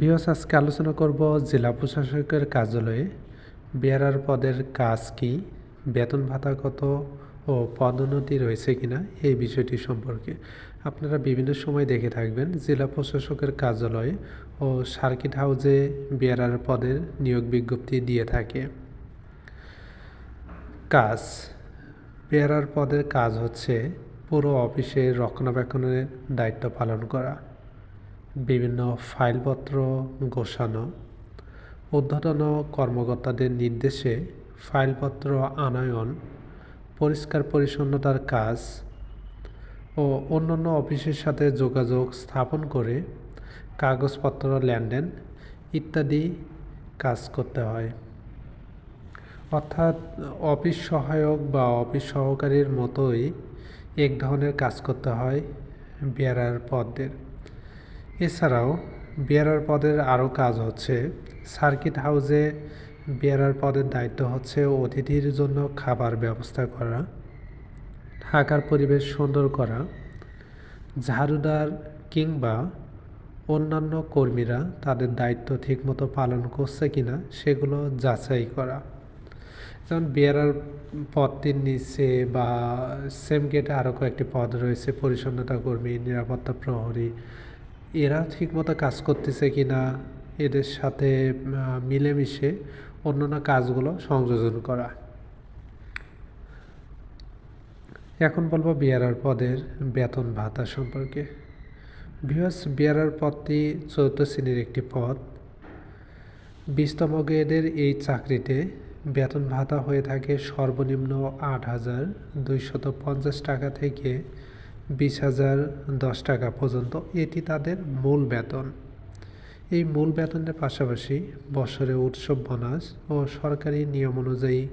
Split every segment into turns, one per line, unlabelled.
বিহস আজকে আলোচনা করব জেলা প্রশাসকের কার্যালয়ে। বেয়ারার পদের কাজ কি? বেতন ভাতা কত? ও পদোন্নতি রয়েছে কিনা? এই বিষয়টি সম্পর্কে আপনারা বিভিন্ন সময় দেখে থাকবেন। জেলা প্রশাসকের কার্যালয়ে ও সার্কিট হাউসে বেয়ারার পদের নিয়োগ বিজ্ঞপ্তি দিয়ে থাকে। কাজ। বেয়ারার পদের কাজ হচ্ছে পুরো অফিসের রক্ষণাবেক্ষণের দায়িত্ব পালন করা। বিভিন্ন ফাইলপত্র গোছানো ঊর্ধ্বতন কর্মকর্তাদের নির্দেশে ফাইলপত্র আনয়ন, পরিষ্কার পরিচ্ছন্নতার কাজ ও অন্যান্য অফিসের সাথে যোগাযোগ স্থাপন করে কাগজপত্র, লেনদেন ইত্যাদি কাজ করতে হয়। অর্থাৎ অফিস সহায়ক বা অফিস সহকারীর মতোই এক ধরনের কাজ করতে হয় বেয়ারার পদের এছাড়াও, বেয়ারার পদের আরও কাজ হচ্ছে। সার্কিট হাউসে বেয়ারার পদের দায়িত্ব হচ্ছে অতিথির জন্য খাবার ব্যবস্থা করা থাকার পরিবেশ সুন্দর করা, ঝাড়ুদার কিংবা অন্যান্য কর্মীরা তাদের দায়িত্ব ঠিকমতো পালন করছে কিনা সেগুলো যাচাই করা। যেমন বেয়ারার পদটির নিচে বা সেম গেটে আরও কয়েকটি পদ রয়েছে, পরিচ্ছন্নতা কর্মী, নিরাপত্তা প্রহরী এরা ঠিকমতো কাজ করতেছে কি না এদের সাথে মিলেমিশে অন্যান্য কাজগুলো সংযোজন করা। এখন বলব বিয়ারার পদের বেতন ভাতা সম্পর্কে। বিহাস বিয়ারার পদটি চতুর্থ শ্রেণির একটি পদ। বিশতম গ্রেডের এই চাকরিতে বেতন ভাতা হয়ে থাকে সর্বনিম্ন আট হাজার দুইশত পঞ্চাশ টাকা থেকে বিশ হাজার দশ টাকা পর্যন্ত। এটি তাদের মূল বেতন। এই মূল বেতনের পাশাপাশি বছরে উৎসব বোনাস ও সরকারি নিয়ম অনুযায়ী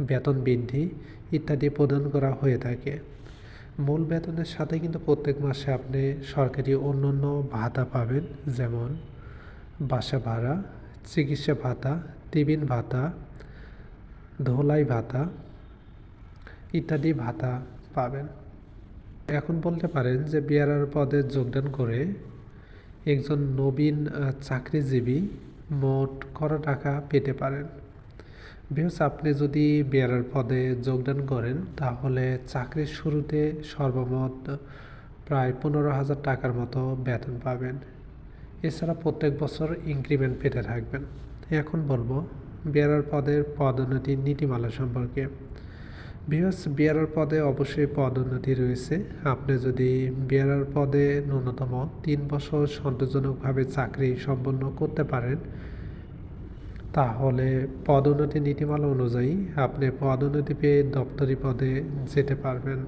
বেতন বৃদ্ধি ইত্যাদি প্রদান করা হয়ে থাকে। মূল বেতনের সাথে কিন্তু প্রত্যেক মাসে আপনি সরকারি অন্য অন্য ভাতা পাবেন, যেমন বাসা ভাড়া, চিকিৎসা ভাতা, টিফিন ভাতা, ধোলাই ভাতা ইত্যাদি ভাতা পাবেন। এখন বলতে পারেন যে বিআরআর পদে যোগদান করে একজন নবীন চাকরিজীবী মোট কত টাকা পেতে পারেন? বিকজ আপনি যদি বিআরআর পদে যোগদান করেন, তাহলে চাকরির শুরুতে সর্বমোট প্রায় পনেরো হাজার টাকার মতো বেতন পাবেন। এছাড়া প্রত্যেক বছর ইনক্রিমেন্ট পেতে থাকবেন। এখন বলব, বিআরআর পদের পদোন্নতির নীতিমালা সম্পর্কে। বিহস বিয়ারার পদে অবশ্যই পদোন্নতি রয়েছে। আপনি যদি বিয়ারার পদে ন্যূনতম তিন বছর সন্তোষজনকভাবে চাকরি সম্পন্ন করতে পারেন, তাহলে পদোন্নতি নীতিমালা অনুযায়ী আপনি পদোন্নতি পেয়ে দপ্তরি পদে যেতে পারবেন।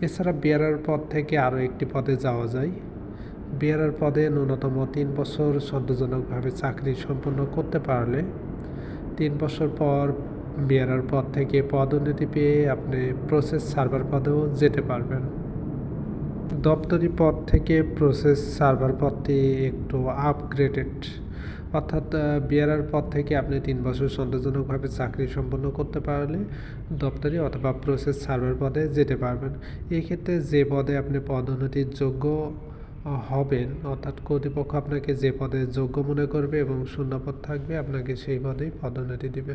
এছাড়া বিয়ারার পদ থেকে আরও একটি পদে যাওয়া যায়। বিয়ারার পদে ন্যূনতম তিন বছর সন্তোষজনকভাবে চাকরি সম্পন্ন করতে পারলে তিন বছর পর বিয়ারার পদ থেকে পদোন্নতি পেয়ে আপনি প্রসেস সার্ভার পদেও যেতে পারবেন। দপ্তরি পদ থেকে প্রসেস সার্ভার পদটি একটু আপগ্রেডেড অর্থাৎ বিয়ারার পদ থেকে আপনি তিন বছর সন্তোষজনকভাবে চাকরি সম্পন্ন করতে পারলে দপ্তরি অথবা প্রসেস সার্ভার পদে যেতে পারবেন। এক্ষেত্রে যে পদে আপনি পদোন্নতির যোগ্য হবেন, অর্থাৎ কর্তৃপক্ষ আপনাকে যে পদে যোগ্য মনে করবে এবং শূন্যপদ থাকবে, আপনাকে সেই পদেই পদোন্নতি দিবে।